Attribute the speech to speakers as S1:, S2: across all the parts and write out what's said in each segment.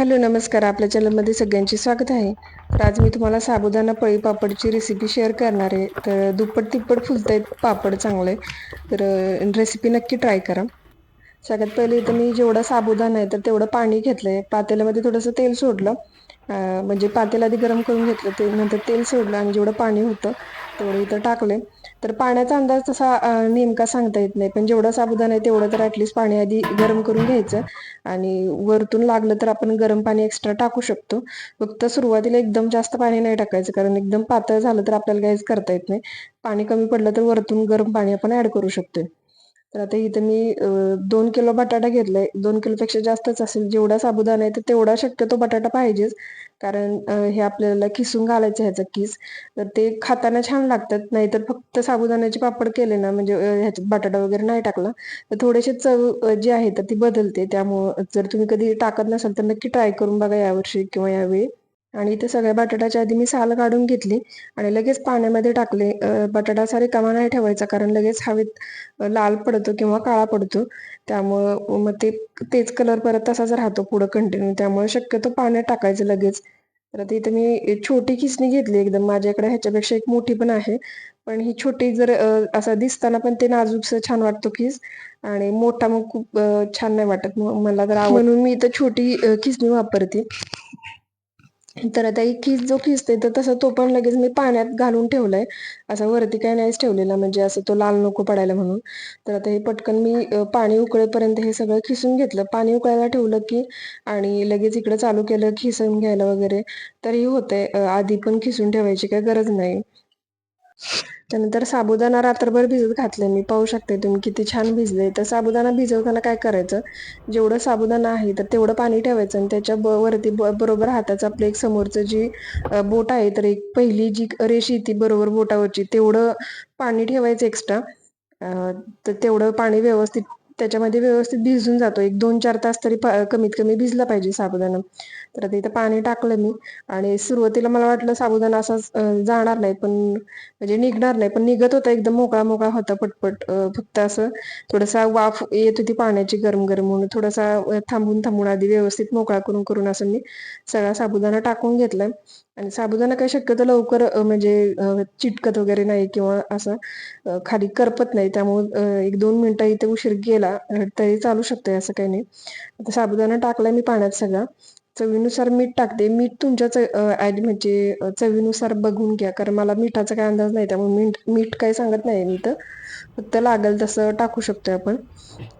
S1: Hello नमस्कार. आपल्या चॅनलमध्ये सगळ्यांचे स्वागत आहे. तर आज मी तुम्हाला साबुदाणा पळी पापडची रेसिपी शेअर करणार आहे. तर दुप्पट तिप्पट फुलत आहेत पापड चांगले. तर रेसिपी नक्की ट्राय करा. सगळ्यात पहिले इथं मी जेवढा साबुदाणा आहे तर तेवढं पाणी घेतलं आहे पातेल्यामध्ये थोडंसं तेल सोडलं. म्हणजे पातेला आधी गरम करून घेतलं. ते नंतर तेल सोडलं आणि जेवढं पाणी होतं तेवढं इथं टाकले तर पाण्याचा अंदाज तसा नेमका सांगता येत नाही. पण जेवढं साबुदाणा आहे तेवढं तर ऍटलीस्ट पाणी आधी गरम करून घ्यायचं. आणि वरतून लागलं तर आपण गरम पाणी एक्स्ट्रा टाकू शकतो. फक्त सुरुवातीला एकदम जास्त पाणी नाही टाकायचं. कारण एकदम पातळ झालं तर आपल्याला काहीच करता येत नाही. पाणी कमी पडलं तर वरतून गरम पाणी आपण ऍड करू शकतो तर आता इथं मी दोन किलो बटाटा घेतलाय. दोन किलोपेक्षा जास्तच असेल. जेवढा साबुदाणा आहे तर तेवढा शक्यतो बटाटा पाहिजेच. कारण हे आपल्याला किसून घालायचं ह्याचा किस. तर ते खाताना छान लागतात. नाहीतर फक्त साबुदाण्याचे पापड केले ना म्हणजे ह्याच्यात बटाटा वगैरे नाही टाकला तर थोडेसे चव जी आहे तर ती बदलते. त्यामुळं जर तुम्ही कधी टाकत नसाल तर नक्की ट्राय करून बघा यावर्षी किंवा यावेळी. आणि इथे सगळ्या बटाट्याच्या आधी मी साल काढून घेतली आणि लगेच पाण्यामध्ये टाकले. बटाटा सारे कमा नाही ठेवायचा कारण लगेच हवेत लाल पडतो किंवा काळा पडतो. त्यामुळं मग ते तेच कलर परत तसाच राहतो पुढं कंटिन्यू त्यामुळे शक्यतो पाण्यात टाकायचं लगेच. तर आता इथे मी छोटी खिसणी घेतली एकदम. माझ्याकडे ह्याच्यापेक्षा एक मोठी पण आहे. पण ही छोटी जर असं दिसताना पण ते नाजूकस छान वाटतो खिस. आणि मोठा मग खूप छान नाही वाटत. मला तर म्हणून मी इथं छोटी खिसणी वापरते. तर आता एक खिस जो खिसते तर तसं तो पण लगेच मी पाण्यात घालून ठेवलाय. असं वरती काही नाहीच ठेवलेला म्हणजे असं तो लाल नको पडायला म्हणून. तर आता हे पटकन मी पाणी उकळेपर्यंत हे सगळं खिसून घेतलं. पाणी उकळायला ठेवलं की आणि लगेच इकडे चालू केलं खिसून घ्यायला वगैरे. तरी होतंय आधी पण खिसून ठेवायची काही गरज नाही. त्यानंतर साबुदाणा रात्रभर भिजत घातले मी पाहू शकते तुम्ही किती छान भिजले तर साबुदाणा भिजवताना काय करायचं? जेवढं साबुदाणा आहे तर तेवढं पाणी ठेवायचं आणि त्याच्या वरती बरोबर हाताचं आपलं एक समोरचं जी बोट आहे तर एक पहिली जी रेशी ती बरोबर बोटावरची तेवढं पाणी ठेवायचं एक्स्ट्रा तर तेवढं पाणी व्यवस्थित त्याच्यामध्ये व्यवस्थित भिजून जातो. एक दोन चार तास तरी कमीत कमी भिजला पाहिजे साबुदाणा. तर आता इथं पाणी टाकलं मी आणि सुरुवातीला मला वाटलं साबुदाणा असा जाणार नाही पण म्हणजे निघणार नाही पण निघत होता एकदम मोकळा मोकळा होता पटपट फक्त असं थोडासा वाफ येत होती पाण्याची गरम गरम म्हणून थोडासा थांबून थांबून आधी व्यवस्थित मोकळा करून करून असं मी सगळा साबुदाणा टाकून घेतलाय. आणि साबुदाणा काही शक्यतो लवकर म्हणजे चिटकत वगैरे नाही किंवा असं खाली करपत नाही. त्यामुळे एक दोन मिनिटं इथे उशीर गेला तरी चालू शकते असं काही नाही. आता साबुदाणा टाकलाय मी पाण्यात सगळा. चवीनुसार मीठ टाकते. मीठ तुमच्या म्हणजे चवीनुसार बघून घ्या. कारण मला मिठाचा काय अंदाज नाही. त्यामुळे मीठ मीठ काही सांगत नाही मी तर. फक्त लागेल तसं टाकू शकतोय आपण.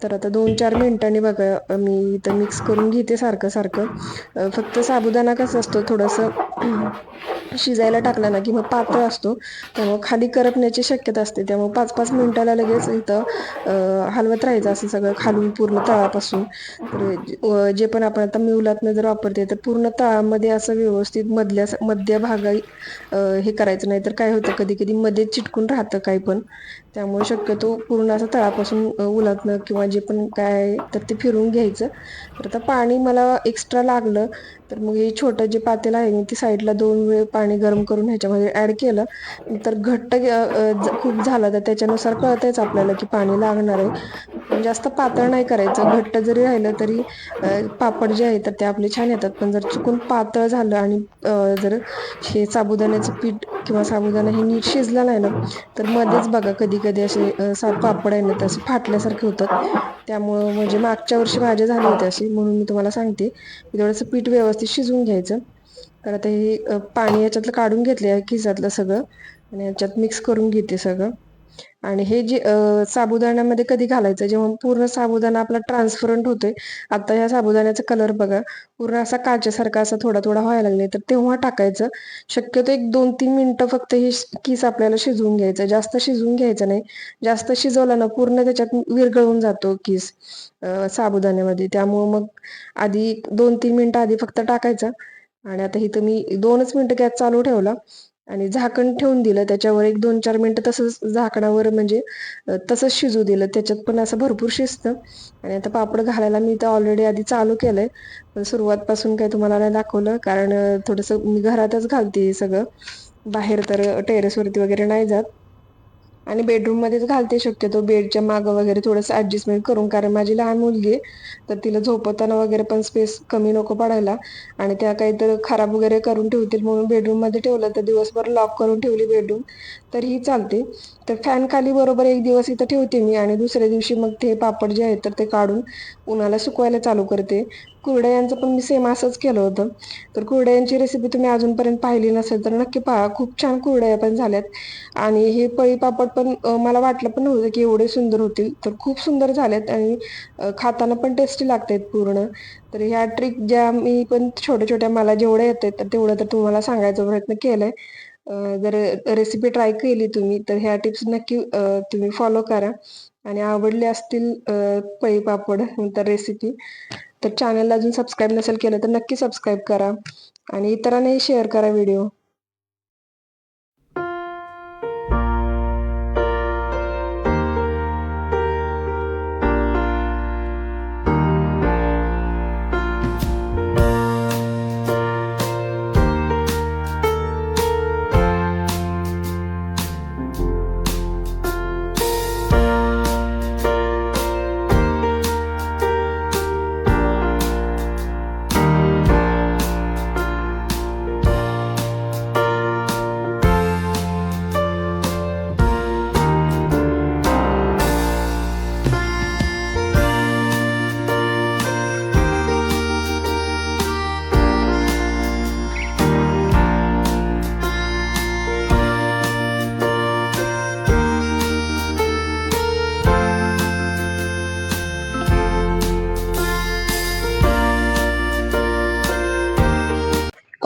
S1: तर आता दोन चार मिनिटांनी बघा मी इथं मिक्स करून घेते सारखं सारखं. फक्त साबुदाणा कसं असतो थोडंसं शिजायला टाकला ना की मग पातळ असतो. त्यामुळे खाली करपण्याची शक्यता असते. त्यामुळे पाच पाच मिनिटाला लगेच इथं हलवत राहायचं असं सगळं खालून पूर्ण तळापासून. तर जे पण आपण आता मिवलातनं जर वापरते तर पूर्ण तळामध्ये असं व्यवस्थित मधल्या मध्य भागा हे करायचं नाही तर काय होतं? कधी कधी मध्ये चिटकून राहतं काही पण. त्यामुळे शक्यतो पूर्ण असं तळापासून उलटणं किंवा जे पण काय तर ते फिरून घ्यायचं. तर आता पाणी मला एक्स्ट्रा लागलं. तर मग हे छोटं जे पातेल आहे मी ती साईडला दोन वेळ पाणी गरम करून ह्याच्यामध्ये ऍड केलं. तर घट्ट खूप झालं तर त्याच्यानुसार कळतंच आपल्याला की पाणी लागणार आहे. जास्त पातळ नाही करायचं. घट्ट जरी राहिलं तरी पापड जे आहे तर ते आपले छान येतात. पण जर चुकून पातळ झालं आणि जर हे साबुदाण्याचं पीठ किंवा साबुदाणा हे नीट शिजला नाही ना तर मध्येच बघा कधी कधी असे सा पापड आहे ना तसे फाटल्यासारखे होतात. त्यामुळं म्हणजे मागच्या वर्षी माझे झाले होते असे म्हणून मी तुम्हाला सांगते. की थोडंसं पीठ व्यवस्थित शिजवून घ्यायचं. तर आता हे पाणी याच्यातलं काढून घेतले आहे खिसातलं सगळं. आणि याच्यात मिक्स करून घेते सगळं. आणि हे जे साबुदाण्यामध्ये कधी घालायचं? जेव्हा पूर्ण साबुदाणा आपला ट्रान्सफरंट होतोय आता ह्या साबुदाण्याचा कलर बघा. पूर्ण असा काचेसारखा असा थोडा थोडा व्हायला लागले तर तेव्हा टाकायचं. शक्यतो एक दोन तीन मिनिटं फक्त हे किस आपल्याला शिजवून घ्यायचं. जास्त शिजवून घ्यायचं नाही. जास्त शिजवलं ना पूर्ण त्याच्यात विरगळून जातो किस साबुदाण्यामध्ये. त्यामुळं मग आधी दोन तीन मिनिटं आधी फक्त टाकायचं. आणि आता इथं मी दोनच मिनिटं गॅस चालू ठेवला. आणि झाकण ठेवून दिलं. त्याच्यावर एक दोन चार मिनटं तसंच झाकणावर म्हणजे तसंच शिजू दिलं. त्याच्यात पण असं भरपूर शिजतं. आणि आता पापड घालायला मी तर ऑलरेडी आधी चालू केलंय. पण सुरुवातपासून काही तुम्हाला नाही दाखवलं. कारण थोडंसं मी घरातच घालते सगळं. बाहेर तर टेरेसवरती वगैरे नाही जात. आणि बेडरूममध्येच घालते शक्यतो. बेडच्या मागं वगैरे थोडंसं ॲडजस्टमेंट करून कारण माझी लहान मुलगी आहे तर तिला झोपताना वगैरे पण स्पेस कमी नको पडायला. आणि त्या काहीतरी खराब वगैरे करून ठेवतील म्हणून बेडरूममध्ये ठेवलं तर दिवसभर लॉक करून ठेवली बेडरूम तर ही चालते. तर फॅन खाली बरोबर एक दिवस इथं ठेवते मी आणि दुसऱ्या दिवशी मग ते पापड जे आहेत तर ते काढून उन्हाला सुकवायला चालू करते. कुरडयांचं पण मी सेम असंच केलं होतं. तर कुरड्यांची रेसिपी तुम्ही अजूनपर्यंत पाहिली नसेल तर नक्की पहा. खूप छान कुरड्या पण झाल्यात. आणि हे पळी पापड पण मला वाटलं पण नव्हतं की एवढे सुंदर होतील. तर खूप सुंदर झालेत आणि खाताना पण टेस्टी लागतात पूर्ण. तर ह्या ट्रिक ज्या मी पण छोट्या छोट्या मला जेवढ्या आहेत तर तेवढं तर तुम्हाला सांगायचा प्रयत्न केलाय. आहे जर रेसिपी ट्राय केली तुम्ही तर ह्या टिप्स नक्की तुम्ही फॉलो करा. आणि आवडले असतील पळी पापड तर रेसिपी तर चॅनलला अजून सबस्क्राईब नसेल केलं तर नक्की सबस्क्राईब करा आणि इतरांनाही शेअर करा व्हिडिओ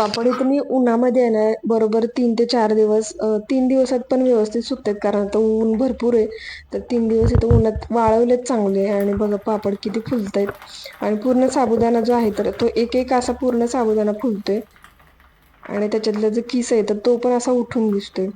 S1: पापड इथं मी उन्हामध्ये आहे ना बरोबर तीन ते चार दिवस तीन दिवसात पण व्यवस्थित सुकतात. कारण आता ऊन भरपूर आहे. तर तीन दिवस इथं उन्हात वाळवलेत चांगले आणि बघा पापड किती फुलत आहेत आणि पूर्ण साबुदाणा जो आहे तर तो एक एक असा पूर्ण साबुदाणा फुलतोय. आणि त्याच्यातला जो किस आहे तर तो पण असा उठून दिसतोय.